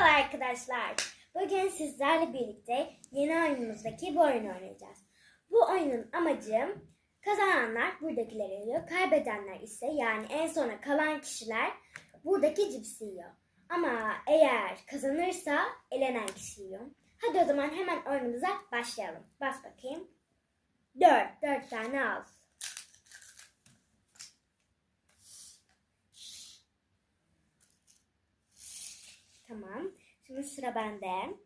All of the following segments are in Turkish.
Merhaba arkadaşlar. Bugün sizlerle birlikte yeni oyunumuzdaki bu oyunu oynayacağız. Bu oyunun amacı kazananlar buradakileri yiyor. Kaybedenler ise yani en sona kalan kişiler buradaki cipsi yiyor. Ama eğer kazanırsa elenen kişi yiyor. Hadi o zaman hemen oyunumuza başlayalım. Bas bakayım. Dört. Dört tane al. Tamam. Şimdi sıra bende.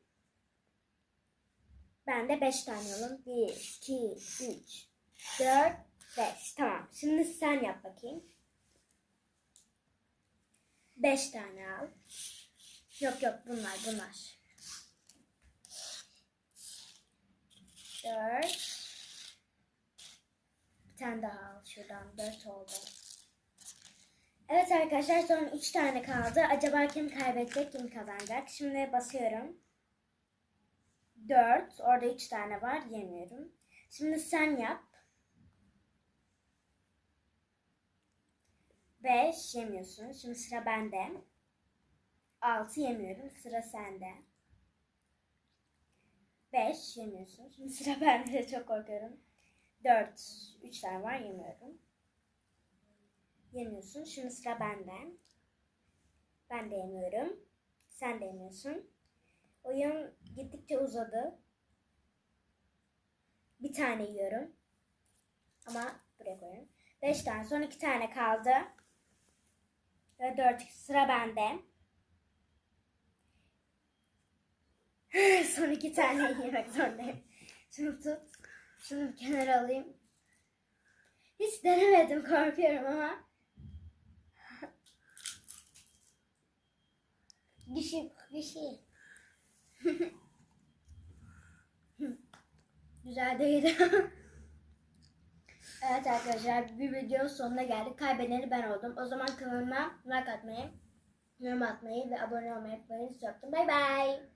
Bende 5 tane alın. 1, 2, 3, 4, 5. Tamam. Şimdi sen yap bakayım. 5 tane al. Yok yok bunlar bunlar. 4. Bir tane daha al şuradan. 4 oldu. Evet arkadaşlar son 3 tane kaldı. Acaba kim kaybedecek, kim kazanacak? Şimdi basıyorum. 4. Orada 3 tane var. Yemiyorum. Şimdi sen yap. 5 yemiyorsun. Şimdi sıra bende. 6 yemiyorum. Sıra sende. 5 yemiyorsun. Şimdi sıra bende. Çok korkuyorum. 4. 3 tane var. Yemiyorum. Yemiyorsun. Şimdi sıra bende. Ben de yemiyorum. Sen de yemiyorsun. Oyun gittikçe uzadı. Bir tane yiyorum. Ama buraya koyuyorum. Beş tane. Son iki tane kaldı. Ve dört. Sıra bende. Son iki tane yemek zorundayım. Şunu tut. Şunu kenara alayım. Hiç denemedim. Korkuyorum ama. Şey, bir. Güzel değil. evet arkadaşlar bir video sonuna geldik. Kaybedeni ben oldum. O zaman kanalıma like atmayı, yorum atmayı ve abone olmayı unutmayın. Bay bay.